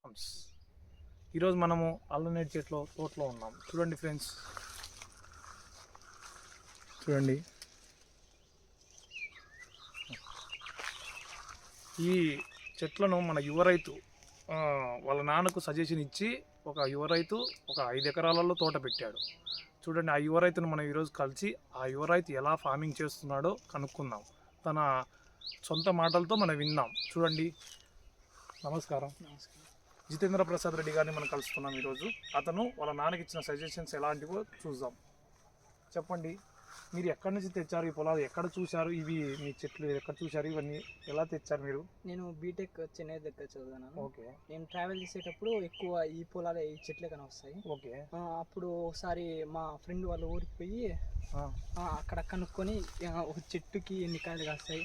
Friends ఈరోజు మనము అల్లనేటి చెట్లు తోటలో ఉన్నాం. చూడండి ఫ్రెండ్స్. చూడండి. ఈ చెట్లను మన యువ రైతు వాళ్ళ నాన్నకు సజెషన్ ఇచ్చి ఒక యువ రైతు ఒక ఐదు ఎకరాలలో తోట పెట్టాడు. చూడండి ఆ యువ రైతును మనం ఈరోజు కలిసి ఆ యువ రైతు ఎలా ఫార్మింగ్ చేస్తున్నాడో కనుక్కుందాం. తన సొంత మాటలతో మనం విందాం. చూడండి. నమస్కారం. నమస్కారం. జితేంద్ర ప్రసాద్ రెడ్డి గారిని మనం కలుసుకున్నాం ఈరోజు. అతను వాళ్ళ నాన్నకి ఇచ్చిన సజెషన్స్ ఎలాంటివో చూద్దాం. చెప్పండి. మీరు ఎక్కడి నుంచి తెచ్చారు? ఈ పొలాలు ఎక్కడ చూశారు? ఇవి మీ చెట్లు ఎక్కడ చూశారు? ఇవన్నీ ఎలా తెచ్చారు మీరు? నేను బీటెక్ చెన్నై దగ్గర చదివాను ఓకే. నేను ట్రావెల్ చేసేటప్పుడు ఎక్కువ ఈ పొలాలే ఈ చెట్లే కన వస్తాయి. ఓకే. అప్పుడు ఒకసారి మా ఫ్రెండ్ వాళ్ళ ఊరికి పోయి అక్కడ కనుక్కొని ఒక చెట్టుకి ఎన్ని కాయలు కాస్తాయి.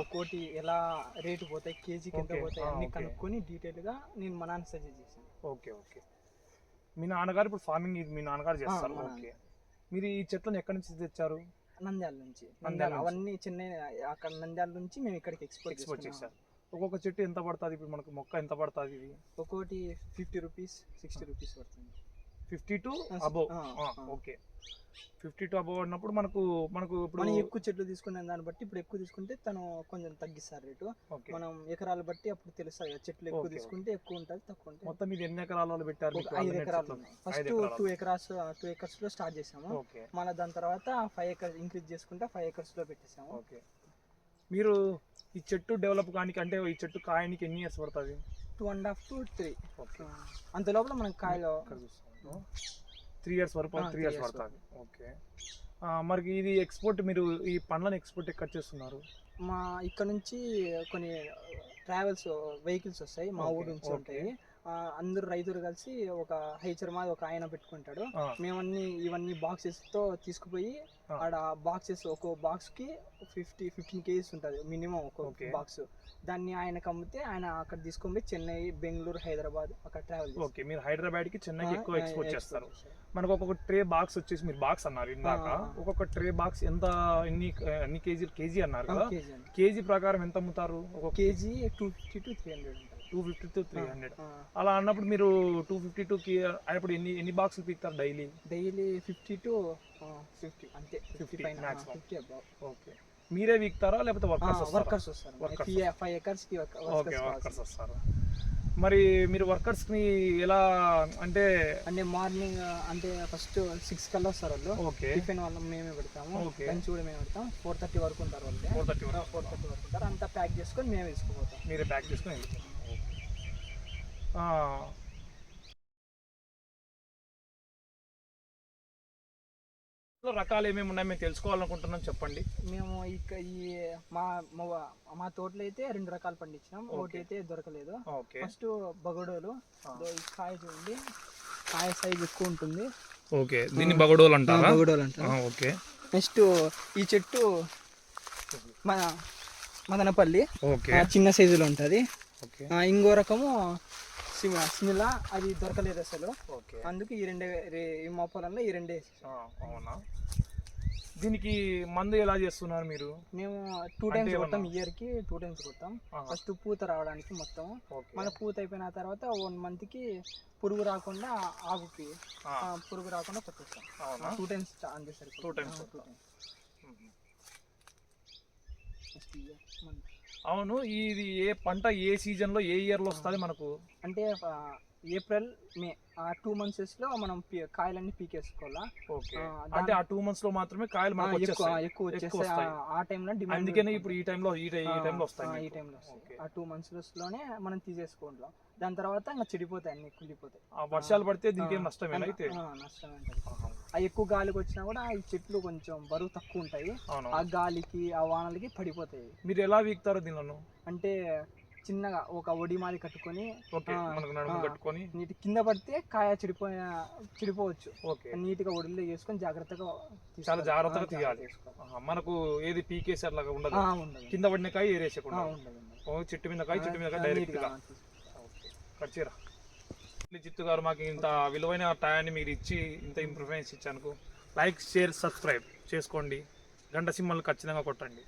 ఒక్కోటి ఎలా రేటు పోతాయి? కేజీకి ఎంత పోతాయి? అన్ని. కనుక్కొని డీటెయిల్గా నేను మా నాన్న సజెస్ట్ చేశాను. Okay okay. మీ నాన్నగారు ఇప్పుడు ఫార్మింగ్ ఇది మీ నాన్నగారు చేస్తారు. ఓకే. మీరు ఈ చెట్లను ఎక్కడి నుంచి తెచ్చారు? నంద్యాల నుంచి. నంద్యాల. అవన్నీ చెన్నై అక్కడ నంద్యాల నుంచి మేము ఇక్కడికి ఎక్స్పోర్ట్ ఎక్స్పోర్ట్ చేశారు. ఒక్కొక్క చెట్టు ఎంత పడుతుంది? ఇప్పుడు మనకు మొక్క ఎంత పడుతుంది? ఇది ఒక్కోటి ఫిఫ్టీ రూపీస్ సిక్స్టీ రూపీస్ పడుతుంది. Fifty to above. Okay fifty to above అన్నప్పుడు మనకు మనకు ఇప్పుడు మనం ఎక్కువ చెట్లు తీసుకునే దాన్ని బట్టి ఇప్పుడు ఎక్కువ తీసుకుంటే తను కొంచెం తగ్గిస్తారు రేటు. మనం ఎకరాలు బట్టి అప్పుడు తెలుస్తుంది చెట్లు ఎక్కువ తీసుకుంటే ఎక్కువ ఉంటుంది తక్కువ ఉంటుంది. మొత్తం ఇది ఎన్ని ఎకరాలలో పెట్టారు ఐదు ఎకరాలు ఫస్ట్ ఎకరాలు. టూ ఎకరాస్ టూ ఎకర్స్లో స్టార్ట్ చేసాము మళ్ళీ దాని తర్వాత ఫైవ్ ఎకర్స్ ఇంక్రీజ్ చేసుకుంటే ఫైవ్ ఎకర్స్లో పెట్టేసాము. ఓకే మీరు ఈ చెట్టు డెవలప్ కానికి అంటే ఈ చెట్టు కాయనికి ఎన్ని ఇయర్స్ పడుతుంది? Two and half to three okay అంత లోపల మనకి కాయలు చూస్తాను త్రీ ఇయర్స్ వరకు త్రీ three ఇయర్స్ పడుతుంది. ఓకే మరి ఇది ఎక్స్పోర్ట్ మీరు ఈ పండ్లను ఎక్స్పోర్ట్ ఎక్కడ చేస్తున్నారు? మా ఇక్కడ నుంచి కొన్ని ట్రావెల్స్ వెహికల్స్ వస్తాయి. మా ఊరు నుంచి. ఉంటాయి. అందరు రైతులు కలిసి ఒక హైచర్ మాది ఒక ఆయన పెట్టుకుంటాడు. మేమన్నీ ఇవన్నీ బాక్సెస్తో తీసుకుపోయి. ఆడ బాక్సెస్ ఒక్కో బాక్స్కి ఫిఫ్టీ ఫిఫ్టీన్ కేజీస్ ఉంటుంది మినిమం ఒక Okay. బాక్స్ దాన్ని ఆయనకు అమ్మితే ఆయన అక్కడ తీసుకొని పోయి చెన్నై బెంగళూరు హైదరాబాద్ అక్కడ ట్రావెల్ ఓకే. మీరు హైదరాబాద్కి చెన్నైకి ఎక్కువ ఎక్స్పోర్ట్ చేస్తారు. మనకు ఒక్కొక్క ట్రే బాక్స్ వచ్చేసి మీరు బాక్స్ అన్నారు ఇందాక. ఒక్కొక్క ట్రే బాక్స్ ఎంత ఎన్ని ఎన్ని కేజీ కేజీ అన్నారు కదా? కేజీ ప్రకారం ఎంత అమ్ముతారు? ఒక kg two fifty to three hundred two fifty to three hundred. అలా అన్నప్పుడు మీరు టూ ఫిఫ్టీ టూ కి అప్పుడు ఎన్ని ఎన్ని బాక్సులు పీకుతారు daily? Daily fifty to fifty అంతే 50 ఫిఫ్టీ పైన. Fifty okay. మీరే వీక్తారా లేకపోతే వర్కర్స్ వర్కర్స్ వస్తారు. ఫైవ్ ఎకర్స్కి ఓకే వర్కర్స్ వస్తారు? మరి మీరు వర్కర్స్ని ఎలా అంటే అంటే మార్నింగ్ అంటే ఫస్ట్ సిక్స్ కల్లా వస్తారు వాళ్ళు. ఓకే. టిఫిన్ వాళ్ళం మేమే పెడతాము. Okay. లంచ్ కూడా మేము పెడతాం ఫోర్ థర్టీ వరకు ఉంటారు వాళ్ళు. ఫోర్ థర్టీ ఫోర్ థర్టీ వరకు ఉంటారు. అంతా ప్యాక్ చేసుకొని మేమే తీసుకుపోతాం. మీరే ప్యాక్ చేసుకుని రకాలు ఏమేమి ఉన్నాయి మేము తెలుసుకోవాలనుకుంటున్నాం చెప్పండి. మేము ఇక ఈ మా మా- తోటలో అయితే రెండు రకాలు పండించినాం. ఒకటి అయితే దొరకలేదు. ఫస్ట్ బగడోలు. కాయ చూడండి. కాయ సైజ్ ఎక్కువ ఉంటుంది. ఓకే. దీన్ని బగడోలు అంటారా? బగడోలు అంటారు. ఓకే. నెక్స్ట్ ఈ చెట్టు మన మదనపల్లి. చిన్న సైజులో ఉంటుంది. ఇంకో రకము సిమ- సిమిలా అది దొరకలేదు అసలు. అందుకు ఈ రెండే ఈ మా పొలంలో ఈ రెండే అవునా? దీనికి మందు ఎలా చేస్తున్నారు మీరు? మేము టూ టైమ్స్ కొడతాం? ఇయర్కి టూ టైమ్స్ కొడతాం. ఫస్ట్ పూత రావడానికి మొత్తం. మళ్ళీ పూత అయిపోయిన తర్వాత వన్ మంత్కి పురుగు రాకుండా ఆకుకి ఆ, ఆ, పురుగు రాకుండా కొట్టేస్తాం. టూ టైమ్స్ అంతే టూ. టైమ్స్ మ్మ్. నెక్స్ట్ ఇయర్ మన- అవును ఇది ఏ పంట ఏ సీజన్లో ఏ ఇయర్లో వస్తుంది మనకు? అంటే ఏప్రిల్ మే ఆ టూ మంత్స్లో మనం కాయలన్నీ పీకేసుకోవాలా? ఓకే. అంటే ఆ టూ మంత్స్లో మాత్రమే కాయలు మనకు వచ్చేస్తాయి. ఎక్కువ వచ్చేస్తాయి. ఆ- టైంలో డిమాండ్ అందుకనే ఇప్పుడు ఈ టైంలో ఈ టై- టైంలో వస్తాయి ఈ. టైంలో. ఆ టూ మంత్స్లోనే మనం తీసేసుకుంటాం. దాని తర్వాత ఇంకా చెడిపోతాయి అన్ని కుళ్ళిపోతాయి. వర్షాలు పడితే దీనికి ఏం ఆ, నష్టమేనా అయితే నష్టం. ఆ ఎక్కువ గాలికి వచ్చినా కూడా ఈ చెట్లు కొంచెం బరువు తక్కువ ఉంటాయి. ఆ గాలికి ఆ వానలకి పడిపోతాయి. మీరు ఎలా వీక్తారో దీనిలో అంటే చిన్నగా ఒక ఒడి మాది కట్టుకొని. కట్టుకొని. నీటి కింద పడితే కాయ చెడిపోయిన చెడిపోవచ్చు. ఓకే. నీట్గా ఒడిలో వేసుకొని జాగ్రత్తగా. చాలా జాగ్రత్తగా తీయాలి. మనకు ఏది పీకేసి అట్లాగా ఉండదు. కింద పడిన కాయ ఏరేసకుండా చెట్టు మీద కాయ చెట్టు మీద కాయ డైరెక్ట్. కట్ చేయరా? చిత్తు గారు మాకు ఇంత విలువైన టయాన్ని మీరు ఇచ్చి ఇంత ఇంప్రూవ్మెంట్స్ ఇచ్చాను లైక్ షేర్ సబ్స్క్రైబ్ చేసుకోండి. గంట సింహలు ఖచ్చితంగా కొట్టండి.